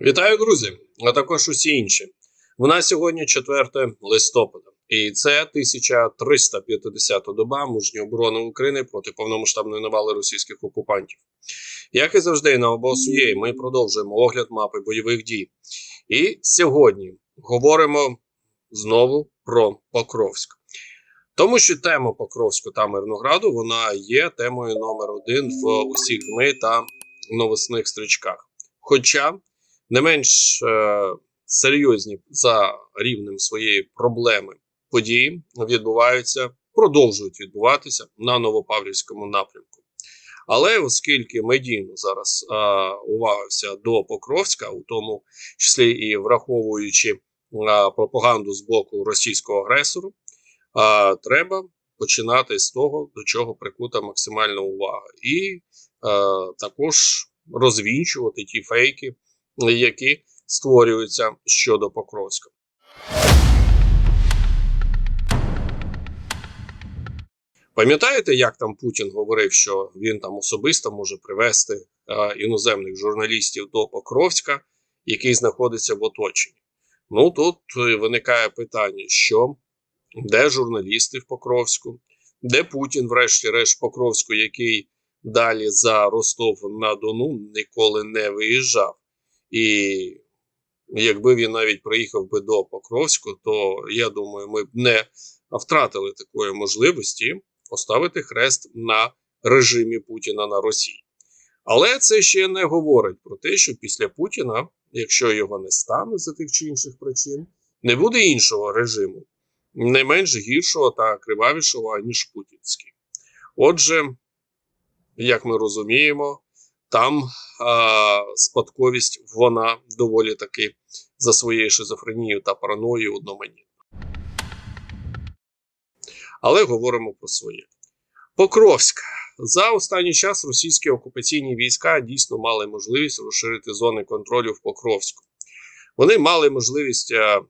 Вітаю, друзі, а також усі інші. Нас сьогодні 4 листопада, і це 1350 доба мужньої оборони України проти повномасштабної навали російських окупантів. Як і завжди, на ОБОСУЄ ми продовжуємо огляд мапи бойових дій. І сьогодні говоримо знову про Покровськ. Тому що тема Покровську та Мирнограду вона є темою номер один в усіх ЗМИ та новосних стрічках. Хоча не менш е, серйозні за рівнем своєї проблеми події відбуваються, продовжують відбуватися на Новопавлівському напрямку. Але оскільки медійно зараз е, увага до Покровська, у тому числі і враховуючи е, пропаганду з боку російського агресору, е, треба починати з того, до чого прикута максимальна увага, і е, також розвінчувати ті фейки, які створюються щодо Покровська. Пам'ятаєте, як там Путін говорив, що він там особисто може привести е, іноземних журналістів до Покровська, який знаходиться в оточенні? Ну тут е, виникає питання: що де журналісти в Покровську, де Путін, врешті-решт, Покровську, який далі за Ростов на Дону ніколи не виїжджав. І якби він навіть приїхав би до Покровську, то я думаю, ми б не втратили такої можливості поставити хрест на режимі Путіна на Росії. Але це ще не говорить про те, що після Путіна, якщо його не стане за тих чи інших причин, не буде іншого режиму, не менш гіршого та кривавішого, ніж путінський. Отже, як ми розуміємо, там а, спадковість вона доволі таки за своєю шизофренією та параноєю одноманітна. Але говоримо про своє. Покровськ. За останній час російські окупаційні війська дійсно мали можливість розширити зони контролю в Покровську. Вони мали можливість а,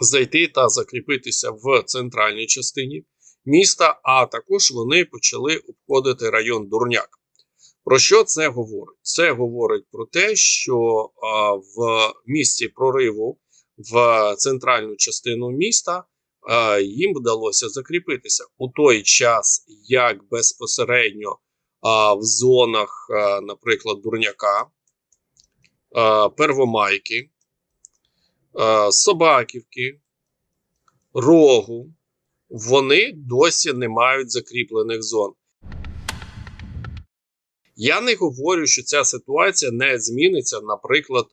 зайти та закріпитися в центральній частині міста, а також вони почали обходити район Дурняк. Про що це говорить? Це говорить про те, що а, в місці прориву в центральну частину міста а, їм вдалося закріпитися у той час, як безпосередньо а, в зонах, а, наприклад, Дурняка, а, Первомайки, а, Собаківки, Рогу, вони досі не мають закріплених зон. Я не говорю, що ця ситуація не зміниться, наприклад,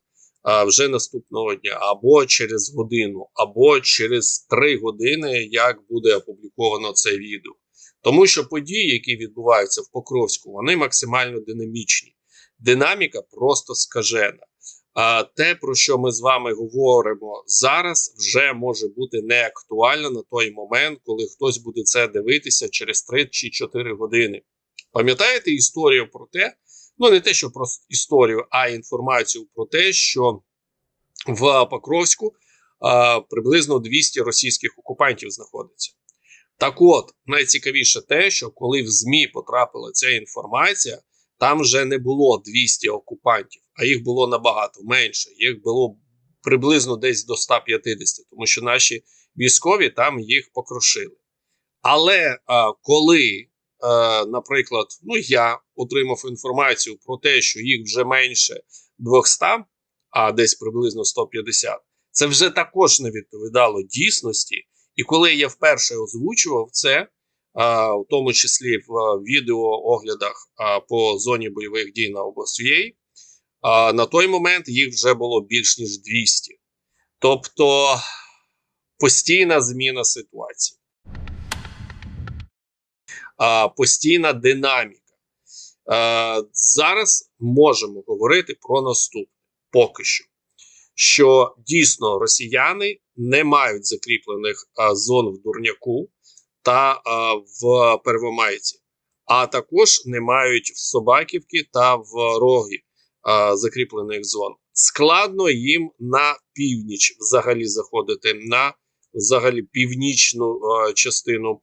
вже наступного дня, або через годину, або через три години, як буде опубліковано це відео. Тому що події, які відбуваються в Покровську, вони максимально динамічні. Динаміка просто скажена. А те, про що ми з вами говоримо зараз, вже може бути не актуально на той момент, коли хтось буде це дивитися через 3 чи 4 години. Пам'ятаєте історію про те, ну не те, що про історію, а інформацію про те, що в Покровську а, приблизно 200 російських окупантів знаходиться. Так от, найцікавіше те, що коли в ЗМІ потрапила ця інформація, там вже не було 200 окупантів, а їх було набагато менше. Їх було приблизно десь до 150, тому що наші військові там їх покрошили. Але а, коли наприклад, ну я отримав інформацію про те, що їх вже менше 200, а десь приблизно 150, це вже також не відповідало дійсності. І коли я вперше озвучував це, а, в тому числі в відеооглядах а, по зоні бойових дій на а, на той момент їх вже було більш ніж 200. Тобто постійна зміна ситуації постійна динаміка. А, зараз можемо говорити про наступне поки що. Що дійсно росіяни не мають закріплених а, зон в Дурняку та а, в Первомайці, а також не мають в Собаківці та в Рогі а, закріплених зон. Складно їм на північ взагалі заходити на взагалі північну а, частину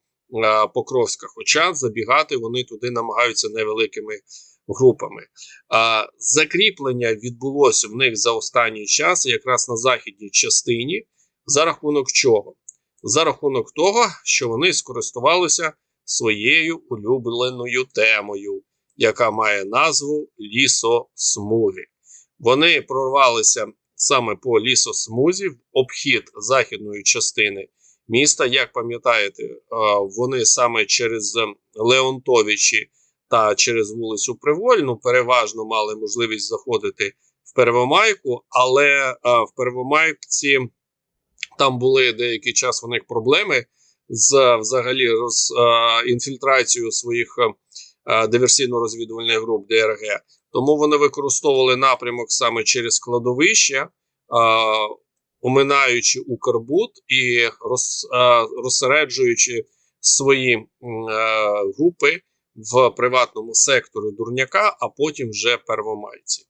Покровська. Хоча забігати вони туди намагаються невеликими групами. Закріплення відбулося в них за останній час, якраз на західній частині, за рахунок чого? За рахунок того, що вони скористувалися своєю улюбленою темою, яка має назву лісосмуги. Вони прорвалися саме по лісосмузі в обхід західної частини міста. Як пам'ятаєте, е, вони саме через Леонтовичі та через вулицю Привольну переважно мали можливість заходити в Первомайку, але е, в Первомайці там були деякий час у них проблеми з взагалі роз, е, інфільтрацією своїх диверсійно-розвідувальних груп ДРГ. Тому вони використовували напрямок саме через кладовище, оминаючи Укрбуд і роз, розсереджуючи свої групи в приватному секторі дурняка, а потім вже первомайці.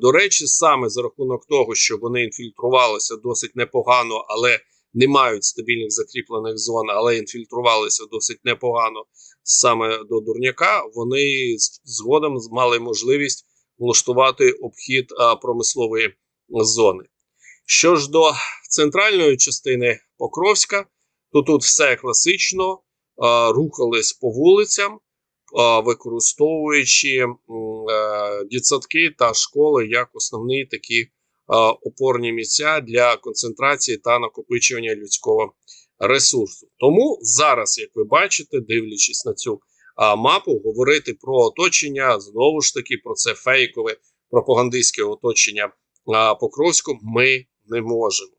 До речі, саме за рахунок того, що вони інфільтрувалися досить непогано, але не мають стабільних закріплених зон, але інфільтрувалися досить непогано саме до дурняка, вони згодом мали можливість влаштувати обхід промислової зони. Що ж до центральної частини Покровська, то тут все класично, рухались по вулицям, використовуючи а, дітсадки та школи як основні такі опорні місця для концентрації та накопичування людського ресурсу. Тому зараз, як ви бачите, дивлячись на цю мапу, говорити про оточення знову ж таки про це фейкове пропагандистське оточення Покровську ми не можемо.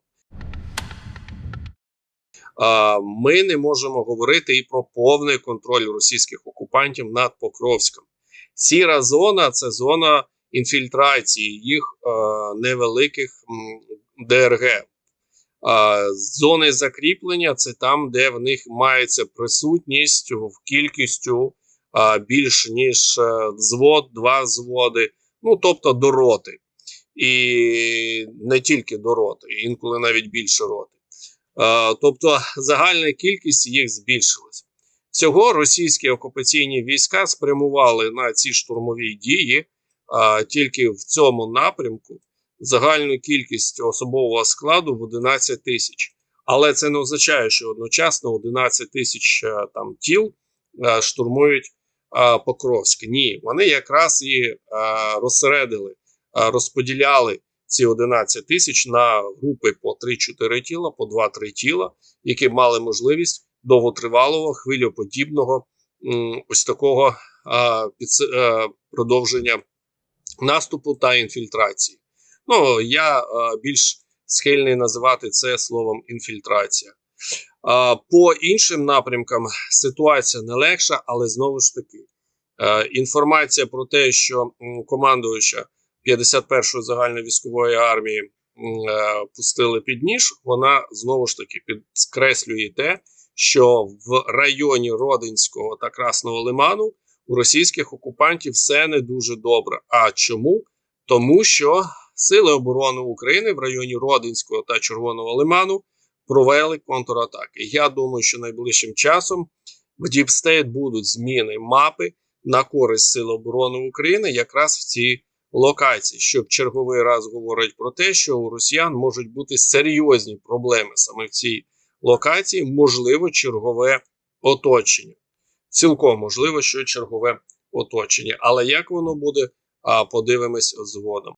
Ми не можемо говорити і про повний контроль російських окупантів над Покровськом. Сіра зона це зона інфільтрації їх невеликих ДРГ. Зони закріплення це там, де в них мається присутність в кількістю більш ніж е, взвод, два взводи, ну тобто до роти. І не тільки до роти, інколи навіть більше роти. Тобто загальна кількість їх збільшилась. Всього російські окупаційні війська спрямували на ці штурмові дії а тільки в цьому напрямку загальну кількість особового складу в 11 тисяч. Але це не означає, що одночасно 11 тисяч е, там тіл е, штурмують е, Покровськ. Ні, вони якраз і розсередили, розподіляли ці 11 тисяч на групи по 3-4 тіла, по 2-3 тіла, які мали можливість довготривалого хвилеподібного ось такого продовження наступу та інфільтрації. Ну я е, більш схильний називати це словом інфільтрація. Е, по іншим напрямкам ситуація не легша, але знову ж таки е, інформація про те, що командуюча 51-ї загальновійськової армії е, пустили під ніж, вона знову ж таки підкреслює те, що в районі Родинського та Красного Лиману у російських окупантів все не дуже добре. А чому? Тому що Сили оборони України в районі Родинського та Червоного Лиману провели контратаки. Я думаю, що найближчим часом в Діпстейт будуть зміни мапи на користь Сил оборони України якраз в цій локації, що черговий раз говорить про те, що у росіян можуть бути серйозні проблеми саме в цій локації, можливо, чергове оточення. Цілком можливо, що чергове оточення. Але як воно буде, подивимось згодом.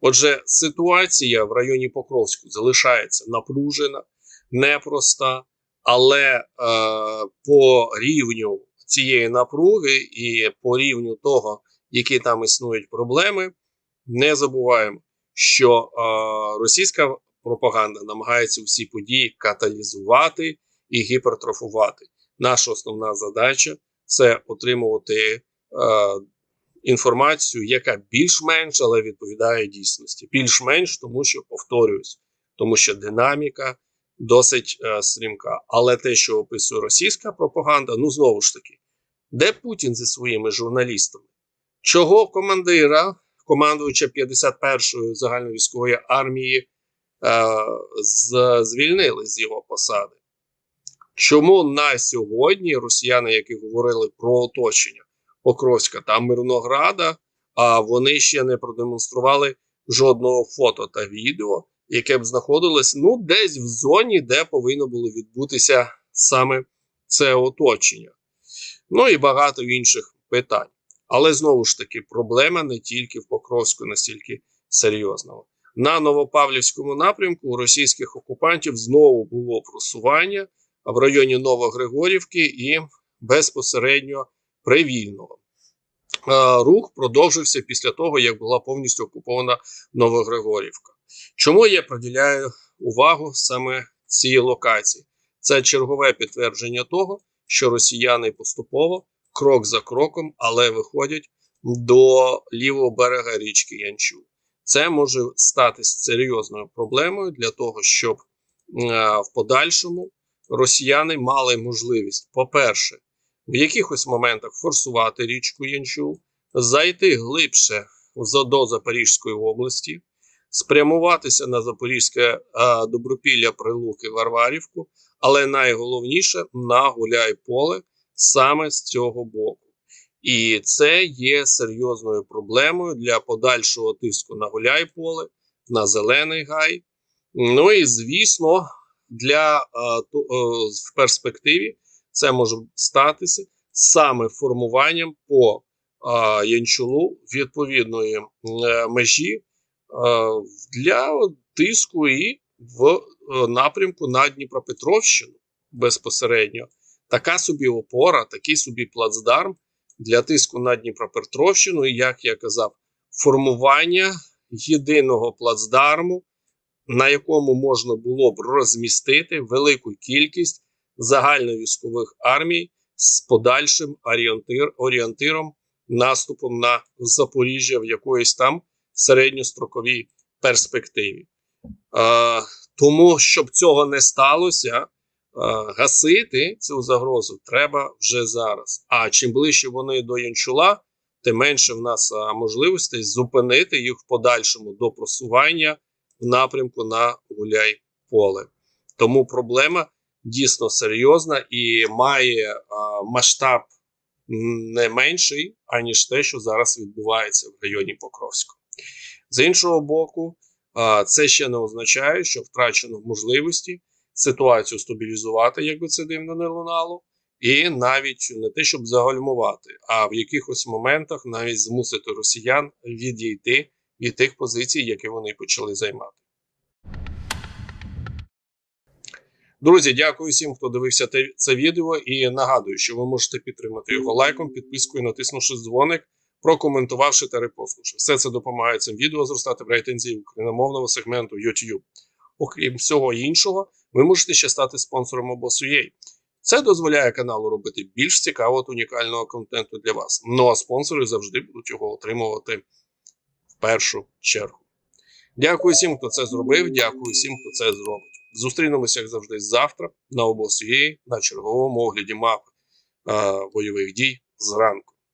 Отже, ситуація в районі Покровську залишається напружена, непроста, але е, по рівню цієї напруги і по рівню того, які там існують проблеми, не забуваємо, що е, російська пропаганда намагається всі події каталізувати і гіпертрофувати. Наша основна задача це отримувати. Е, інформацію, яка більш-менш але відповідає дійсності. Більш-менш, тому що повторююсь, тому що динаміка досить е, стрімка. Але те, що описує російська пропаганда, ну знову ж таки, де Путін зі своїми журналістами? Чого командира, командуюча 51-ї загальновійськової армії, е, звільнили з його посади? Чому на сьогодні росіяни, які говорили про оточення Покровська та Мирнограда, а вони ще не продемонстрували жодного фото та відео, яке б знаходилось ну десь в зоні, де повинно було відбутися саме це оточення. Ну і багато інших питань. Але знову ж таки, проблема не тільки в Покровську, настільки серйозного. На Новопавлівському напрямку у російських окупантів знову було просування в районі Новогригорівки і безпосередньо Привільного. Рух продовжився після того, як була повністю окупована Новогригорівка. Чому я приділяю увагу саме цій локації? Це чергове підтвердження того, що росіяни поступово, крок за кроком, але виходять до лівого берега річки Янчу. Це може стати серйозною проблемою для того, щоб е, в подальшому росіяни мали можливість, по-перше, в якихось моментах форсувати річку Янчу, зайти глибше до Запорізької області, спрямуватися на Запорізьке а, добропілля Прилуки Варварівку, але найголовніше на Гуляй-Поле саме з цього боку. І це є серйозною проблемою для подальшого тиску на Гуляй-Поле, на Зелений Гай. Ну і звісно, для в перспективі це може статися саме формуванням по Янчулу відповідної межі для тиску і в напрямку на Дніпропетровщину безпосередньо. Така собі опора, такий собі плацдарм для тиску на Дніпропетровщину, і як я казав, формування єдиного плацдарму, на якому можна було б розмістити велику кількість загальновійськових армій з подальшим орієнтир, орієнтиром наступом на Запоріжжя в якоїсь там середньостроковій перспективі. Е, тому, щоб цього не сталося, е, гасити цю загрозу треба вже зараз. А чим ближче вони до Янчула, тим менше в нас можливостей зупинити їх в подальшому до просування в напрямку на Гуляй-Поле. Тому проблема дійсно серйозна і має масштаб не менший, аніж те, що зараз відбувається в районі Покровського. З іншого боку, це ще не означає, що втрачено можливості ситуацію стабілізувати, якби це дивно не лунало, і навіть не те, щоб загальмувати, а в якихось моментах навіть змусити росіян відійти від тих позицій, які вони почали займати. Друзі, дякую всім, хто дивився це відео. І нагадую, що ви можете підтримати його лайком, підпискою, натиснувши дзвоник, прокоментувавши та репостнувши. Все це допомагає цим відео зростати в рейтинзі україномовного сегменту YouTube. Окрім всього іншого, ви можете ще стати спонсором обосу.ua. Це дозволяє каналу робити більш цікавого та унікального контенту для вас. Ну а спонсори завжди будуть його отримувати в першу чергу. Дякую всім, хто це зробив. Дякую всім, хто це зробить. Зустрінемося, як завжди, завтра на обосу.ua на черговому огляді мапи е, бойових дій зранку.